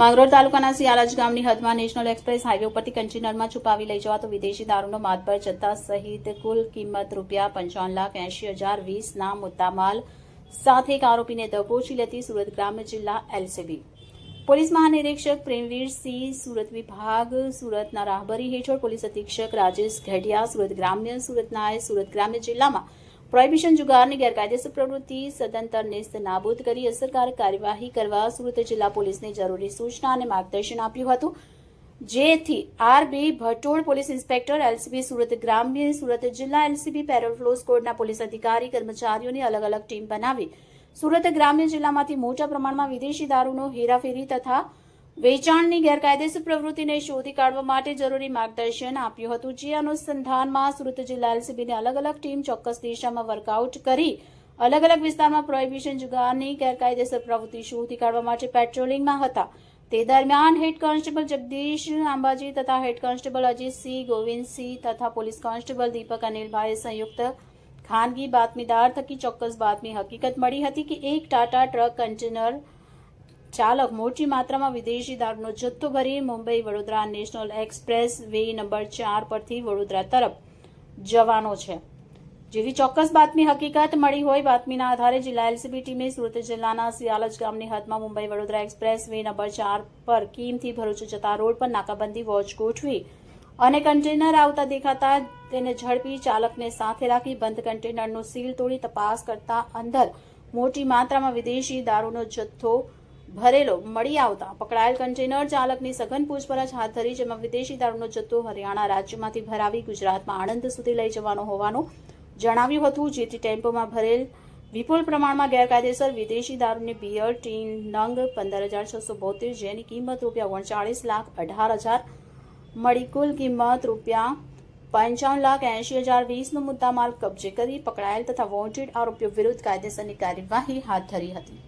માંગરોળ તાલુકાના સિયાલજ ગામની હદમાં national express highway ઉપરથી કન્ટેનરમાં છુપાવી લઈ જવાતો વિદેશી દારૂનો માતબર જથ્થા સહિત કુલ કિંમત રૂપિયા પંચાવન લાખ એંશી હજાર વીસના મુદ્દામાલ સાથે એક આરોપીને દબોચી લેતી સુરત ગ્રામ્ય જિલ્લા એલસીબી. પોલીસ મહાનિરીક્ષક પ્રેમવીર સિંહ, સુરત વિભાગ સુરતના રાહબરી હેઠળ પોલીસ અધિક્ષક રાજેશ ઘેડિયા, સુરત ગ્રામ્ય સુરતના સુરત ગ્રામ્ય જિલ્લામાં પ્રોહિબિશન જુગારની ગેરકાયદેસર પ્રવૃત્તિ સદંતર નેસ્ત નાબૂદ કરી અસરકારક કાર્યવાહી કરવા સુરત જિલ્લા પોલીસને જરૂરી સૂચના અને માર્ગદર્શન આપ્યું હતું. જેથી R B Bhatol police inspector, LCB Surat ગ્રામ્ય, સુરત જિલ્લા એલસીબી પેરોલ ફ્લો સ્કોડના પોલીસ અધિકારી, કર્મચારીઓની અલગ અલગ ટીમ બનાવી. સુરત ગ્રામ્ય જિલ્લામાંથી મોટા પ્રમાણમાં વિદેશી દારૂનો હેરાફેરી તથા વેચાણની ગેરકાયદેસર પ્રવૃત્તિને શોધી કાઢવા માટે જરૂરી માર્ગદર્શન આપ્યું હતું. જે અનુસંધાનમાં સુરત જિલ્લા એલસીબીની અલગ અલગ ટીમ ચોક્કસ દિશામાં વર્કઆઉટ કરી અલગ અલગ વિસ્તારમાં પ્રોહિબિશન જુગારની ગેરકાયદેસર પ્રવૃત્તિ શોધી કાઢવા માટે પેટ્રોલિંગમાં હતા. તે દરમિયાન હેડ કોન્સ્ટેબલ જગદીશ અંબાજી તથા હેડ કોન્સ્ટેબલ અજીતસિંહ ગોવિંદસિંહ તથા પોલીસ કોન્સ્ટેબલ દીપક અનિલભાઈ સંયુક્ત ખાનગી બાતમીદાર થકી ચોક્કસ બાતમી હકીકત મળી હતી કે એક ટાટા ટ્રક કન્ટેનર ચાલક મોટી માત્રામાં વિદેશી દારૂનો જથ્થો ભરી Mumbai Vadodara national expressway number ચાર પરથી વડોદરા તરફ જવાનો છે. જેવી ચોક્કસ બાતમી હકીકત મળી હોય બાતમીના આધારે જિલ્લા એલસીબી ટીમે સુરત જિલ્લાના સિયાલજ ગામની હદમાં Mumbai Vadodara expressway number ચાર પર કીમથી ભરૂચ જતા રોડ પર નાકાબંધી વોચ ગોઠવી અને કન્ટેનર આવતા દેખાતા તેને ઝડપી ચાલકને સાથે રાખી બંધ કન્ટેનરનું સીલ તોડી તપાસ કરતા અંદર મોટી માત્રામાં વિદેશી દારૂનો જથ્થો ભરેલો, મળી આવતા. પકડાયેલ કન્ટેનર ચાલકની સઘન પૂછપરછ હાથ ધરી, જેમાં વિદેશી દારૂનો જથ્થો હરિયાણા રાજ્યમાંથી ભરાવી ગુજરાતમાં આણંદ સુધી લઈ જવાનો હોવાનું જણાવ્યું હતું, જેથી ટેમ્પોમાં ભરેલ વિપુલ પ્રમાણમાં ગેરકાયદેસર વિદેશી દારૂની બિયર, ટીન, નંગ પંદર હજાર છસો બોતેર, જેની કિંમત રૂપિયા ઓગણચાળીસ લાખ અઢાર હજાર મળી કુલ કિંમત રૂપિયા પંચાવન લાખ એંશી હજાર વીસનો મુદ્દામાલ કબજે કરી પકડાયેલ તથા વોન્ટેડ આરોપીઓ વિરુદ્ધ કાયદેસરની કાર્યવાહી હાથ ધરી હતી.